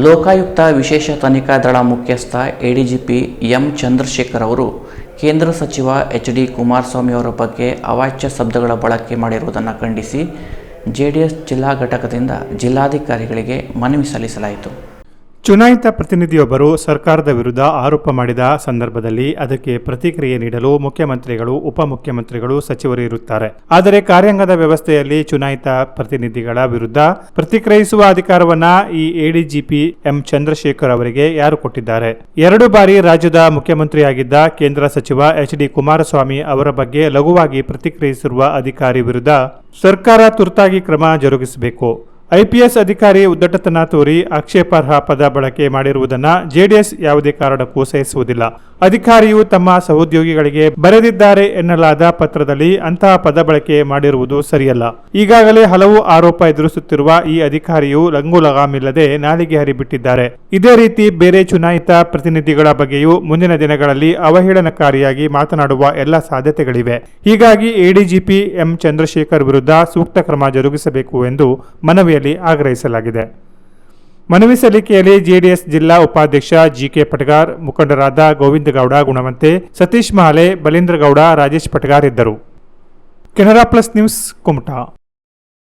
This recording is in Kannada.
ಲೋಕಾಯುಕ್ತ ವಿಶೇಷ ತನಿಖಾ ದಳ ಮುಖ್ಯಸ್ಥ ಎಡಿಜಿಪಿ ಎಂ ಚಂದ್ರಶೇಖರ್ ಅವರು ಕೇಂದ್ರ ಸಚಿವ ಎಚ್ ಡಿ ಕುಮಾರಸ್ವಾಮಿ ಅವರ ಬಗ್ಗೆ ಅವಾಚ್ಯ ಶಬ್ದಗಳ ಬಳಕೆ ಮಾಡಿರುವುದನ್ನು ಖಂಡಿಸಿ ಜೆಡಿಎಸ್ ಜಿಲ್ಲಾ ಘಟಕದಿಂದ ಜಿಲ್ಲಾಧಿಕಾರಿಗಳಿಗೆ ಮನವಿ ಸಲ್ಲಿಸಲಾಯಿತು. ಚುನಾಯಿತ ಪ್ರತಿನಿಧಿಯೊಬ್ಬರು ಸರ್ಕಾರದ ವಿರುದ್ಧ ಆರೋಪ ಮಾಡಿದ ಸಂದರ್ಭದಲ್ಲಿ ಅದಕ್ಕೆ ಪ್ರತಿಕ್ರಿಯೆ ನೀಡಲು ಮುಖ್ಯಮಂತ್ರಿಗಳು, ಉಪಮುಖ್ಯಮಂತ್ರಿಗಳು ಸಚಿವರು ಇರುತ್ತಾರೆ. ಆದರೆ ಕಾರ್ಯಾಂಗದ ವ್ಯವಸ್ಥೆಯಲ್ಲಿ ಚುನಾಯಿತ ಪ್ರತಿನಿಧಿಗಳ ವಿರುದ್ಧ ಪ್ರತಿಕ್ರಿಯಿಸುವ ಅಧಿಕಾರವನ್ನ ಈ ಎಡಿಜಿಪಿ ಎಂ ಚಂದ್ರಶೇಖರ್ ಅವರಿಗೆ ಯಾರು ಕೊಟ್ಟಿದ್ದಾರೆ? ಎರಡು ಬಾರಿ ರಾಜ್ಯದ ಮುಖ್ಯಮಂತ್ರಿಯಾಗಿದ್ದ ಕೇಂದ್ರ ಸಚಿವ ಎಚ್ ಡಿ ಕುಮಾರಸ್ವಾಮಿ ಅವರ ಬಗ್ಗೆ ಲಘುವಾಗಿ ಪ್ರತಿಕ್ರಿಯಿಸಿರುವ ಅಧಿಕಾರಿ ವಿರುದ್ಧ ಸರ್ಕಾರ ತುರ್ತಾಗಿ ಕ್ರಮ ಜರುಗಿಸಬೇಕು. ಐಪಿಎಸ್ ಅಧಿಕಾರಿ ಉದ್ದಟತನ ತೋರಿ ಆಕ್ಷೇಪಾರ್ಹ ಪದ ಬಳಕೆ ಮಾಡಿರುವುದನ್ನು ಜೆಡಿಎಸ್ ಯಾವುದೇ ಕಾರಣಕ್ಕೂ ಸಹಿಸುವುದಿಲ್ಲ. ಅಧಿಕಾರಿಯು ತಮ್ಮ ಸಹೋದ್ಯೋಗಿಗಳಿಗೆ ಬರೆದಿದ್ದಾರೆ ಎನ್ನಲಾದ ಪತ್ರದಲ್ಲಿ ಅಂತಹ ಪದ ಬಳಕೆ ಮಾಡಿರುವುದು ಸರಿಯಲ್ಲ. ಈಗಾಗಲೇ ಹಲವು ಆರೋಪ ಎದುರಿಸುತ್ತಿರುವ ಈ ಅಧಿಕಾರಿಯು ಲಂಗು ಲಗಾಮಿಲ್ಲದೆ ನಾಲಿಗೆ ಹರಿಬಿಟ್ಟಿದ್ದಾರೆ. ಇದೇ ರೀತಿ ಬೇರೆ ಚುನಾಯಿತ ಪ್ರತಿನಿಧಿಗಳ ಬಗ್ಗೆಯೂ ಮುಂದಿನ ದಿನಗಳಲ್ಲಿ ಅವಹೇಳನಕಾರಿಯಾಗಿ ಮಾತನಾಡುವ ಎಲ್ಲ ಸಾಧ್ಯತೆಗಳಿವೆ. ಹೀಗಾಗಿ ಎಡಿಜಿಪಿ ಎಂ ಚಂದ್ರಶೇಖರ್ ವಿರುದ್ಧ ಸೂಕ್ತ ಕ್ರಮ ಜರುಗಿಸಬೇಕು ಎಂದು ಮನವಿಯಲ್ಲಿ ಆಗ್ರಹಿಸಲಾಗಿದೆ. ಮನವಿ ಸಲ್ಲಿಕೆಯಲ್ಲಿ ಜೆಡಿಎಸ್ ಜಿಲ್ಲಾ ಉಪಾಧ್ಯಕ್ಷ ಜಿಕೆ ಪಟಗಾರ್, ಮುಖಂಡರಾದ ಗೋವಿಂದ ಗೌಡ ಗುಣವಂತೆ ಸತೀಶ್ ಮಹಾಲೆ ಬಲೀಂದ್ರಗೌಡ, ರಾಜೇಶ್ ಪಟಗಾರ್ ಇದ್ದರು. Canara plus news Kumta.